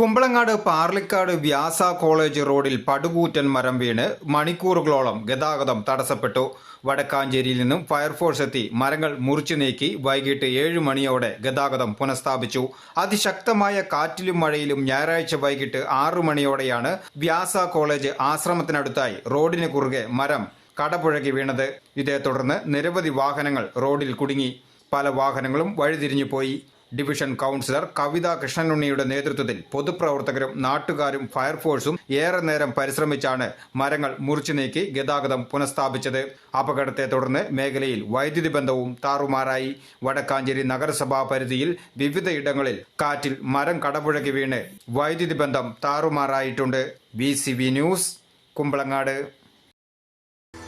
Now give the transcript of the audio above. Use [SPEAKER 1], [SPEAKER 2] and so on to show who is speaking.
[SPEAKER 1] കുമ്പളങ്ങാട് പാർലിക്കാട് വ്യാസ college റോഡിൽ പടുകൂറ്റൻ മരം വീണ് മണിക്കൂറുകളോളം ഗതാഗതം തടസ്സപ്പെട്ടു. വടക്കാഞ്ചേരിയിൽ നിന്നും ഫയർഫോഴ്സ് എത്തി. മരങ്ങൾ മുറിച്ചു നീക്കി വൈകിട്ട് ഏഴ് മണിയോടെ ഗതാഗതം പുനഃസ്ഥാപിച്ചു. അതിശക്തമായ കാറ്റിലും മഴയിലും ഞായറാഴ്ച വൈകിട്ട് ആറു മണിയോടെയാണ് വ്യാസ കോളേജ് ആശ്രമത്തിനടുത്തായി റോഡിന് കുറുകെ മരം കടപുഴകി വീണത്. ഇതേ തുടർന്ന് നിരവധി വാഹനങ്ങൾ റോഡിൽ കുടുങ്ങി. പല വാഹനങ്ങളും വഴിതിരിഞ്ഞു പോയി ഡിവിഷൻ കൗൺസിലർ കവിത കൃഷ്ണനുണ്ണിയുടെ നേതൃത്വത്തിൽ പൊതുപ്രവർത്തകരും നാട്ടുകാരും ഫയർഫോഴ്സും ഏറെ നേരം പരിശ്രമിച്ചാണ് മരങ്ങൾ മുറിച്ചു നീക്കി ഗതാഗതം പുനഃസ്ഥാപിച്ചത്. അപകടത്തെ തുടർന്ന് മേഖലയിൽ വൈദ്യുതി ബന്ധവും താറുമാറായി. വടക്കാഞ്ചേരി നഗരസഭാ പരിധിയിൽ വിവിധയിടങ്ങളിൽ കാറ്റിൽ മരം കടപുഴകി വീണ് വൈദ്യുതി ബന്ധം താറുമാറായിട്ടുണ്ട്. B news Kumbalangad.